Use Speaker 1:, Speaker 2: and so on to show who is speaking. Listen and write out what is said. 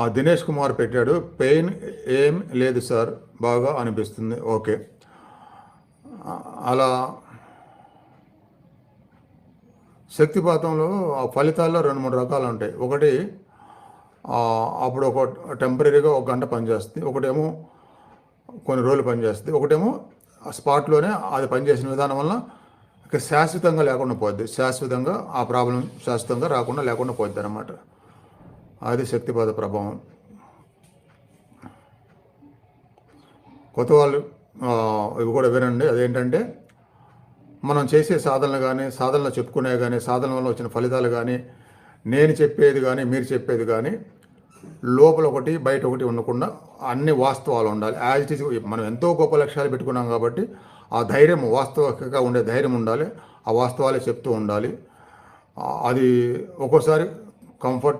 Speaker 1: ఆ దినేష్ కుమార్ పెట్టాడు పెయిన్ ఏం లేదు సార్ బాగా అనిపిస్తుంది ఓకే. అలా శక్తిపాతంలో ఆ ఫలితాల్లో రెండు మూడు రకాలు ఉంటాయి. ఒకటి అప్పుడు ఒక టెంపరీగా ఒక గంట పనిచేస్తుంది ఒకటేమో కొన్ని రోజులు పనిచేస్తుంది ఒకటేమో ఆ స్పాట్లోనే అది పనిచేసిన విధానం వల్ల ఇక శాశ్వతంగా లేకుండా పోద్ది. శాశ్వతంగా ఆ ప్రాబ్లం శాశ్వతంగా రాకుండా లేకుండా పోద్ది అనమాట అది ప్రభావం. కొత్త వాళ్ళు ఇవి కూడా వినండి. అదేంటంటే మనం చేసే సాధనలు కానీ సాధనలు చెప్పుకునే కానీ సాధన వల్ల వచ్చిన ఫలితాలు కానీ నేను చెప్పేది కానీ మీరు చెప్పేది కానీ లోపల ఒకటి బయట ఒకటి ఉండకుండా అన్ని వాస్తవాలు ఉండాలి. యాజ్ ఇట్ ఈస్ మనం ఎంతో గొప్ప లక్ష్యాలు పెట్టుకున్నాం కాబట్టి ఆ ధైర్యం వాస్తవికంగా ఉండే ధైర్యం ఉండాలి. ఆ వాస్తవాలే చెప్తూ ఉండాలి. అది ఒక్కోసారి కంఫర్ట్